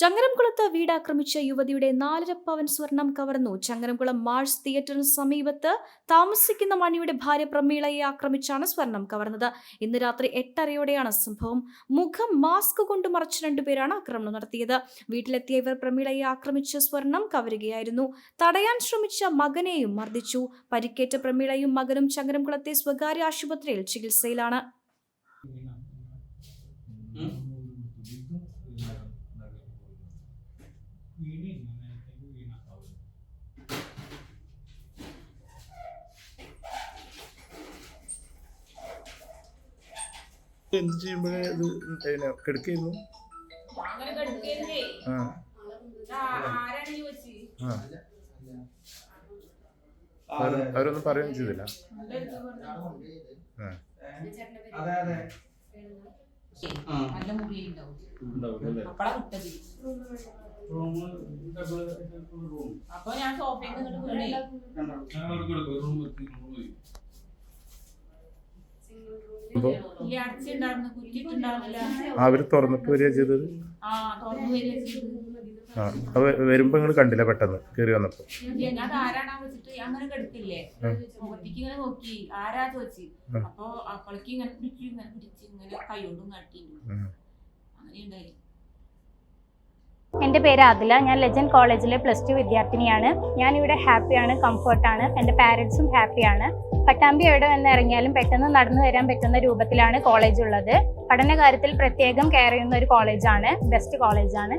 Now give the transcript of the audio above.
ചങ്ങരംകുളത്ത് വീടാക്രമിച്ച യുവതിയുടെ നാലര പവൻ സ്വർണം കവർന്നു. ചങ്ങരംകുളം മാർസ് തിയേറ്ററിന് സമീപത്ത് താമസിക്കുന്ന മണിയുടെ ഭാര്യ പ്രമീളയെ ആക്രമിച്ചാണ് സ്വർണം കവർന്നത്. ഇന്ന് രാത്രി എട്ടരയോടെയാണ് സംഭവം. മുഖം മാസ്ക് കൊണ്ട് മറച്ച രണ്ടുപേരാണ് ആക്രമണം നടത്തിയത്. വീട്ടിലെത്തിയ ഇവർ പ്രമീളയെ ആക്രമിച്ച സ്വർണം കവരുകയായിരുന്നു. തടയാൻ ശ്രമിച്ച മകനെയും മർദ്ദിച്ചു. പരിക്കേറ്റ പ്രമീളയും മകനും ചങ്ങരംകുളത്തെ സ്വകാര്യ ആശുപത്രിയിൽ ചികിത്സയിലാണ്. എന്ത് ചെയ്യുമ്പോഴേ ഇത് പിന്നെ കിടക്കുന്നു ആ. ആ. അവരൊന്നും പറയുകയും ചെയ്തില്ല. ആ. നല്ല അപ്പളാ കിട്ടത് അപ്പൊ ഞാൻ സോഫയിൽ നിന്നിട്ട് വീണേ. അവർ തുറന്നിട്ട് വരിക ചെയ്തത്? ആ തുറന്നു വരിക ചെയ്തത്. ആ അവ വരുമ്പോ നിങ്ങൾ കണ്ടില്ല പെട്ടെന്ന് കേറി വന്നപ്പോ? ഞാൻ ആരാണാ വെച്ചിട്ട് അങ്ങനെ കെടുക്കില്ലേ? മുഖത്തേക്ക് ഇങ്ങനെ നോക്കി ആരാ ചോദിച്ചു? ഉം. അപ്പൊ അപ്പളേക്ക് ഇങ്ങനെ പിടിച്ചു ഇങ്ങനെ പിടിച്ച് ഇങ്ങനെ കൈകൊണ്ടും കാട്ടി അങ്ങനെ ഉണ്ടായി എന്റെ പേര് അതില ഞാൻ ലെജൻഡ് കോളേജിലെ പ്ലസ് ടു വിദ്യാർത്ഥിനിയാണ്. ഞാനിവിടെ ഹാപ്പിയാണ് കംഫർട്ടാണ്. എന്റെ പാരൻസും ഹാപ്പിയാണ്. പട്ടാമ്പി എവിടെ വന്ന് ഇറങ്ങിയാലും പെട്ടെന്ന് നടന്നു വരാൻ പറ്റുന്ന രൂപത്തിലാണ് കോളേജ് ഉള്ളത്. പഠന കാര്യത്തിൽ പ്രത്യേകം കെയർ ചെയ്യുന്ന ഒരു കോളേജാണ്. ബെസ്റ്റ് കോളേജാണ്.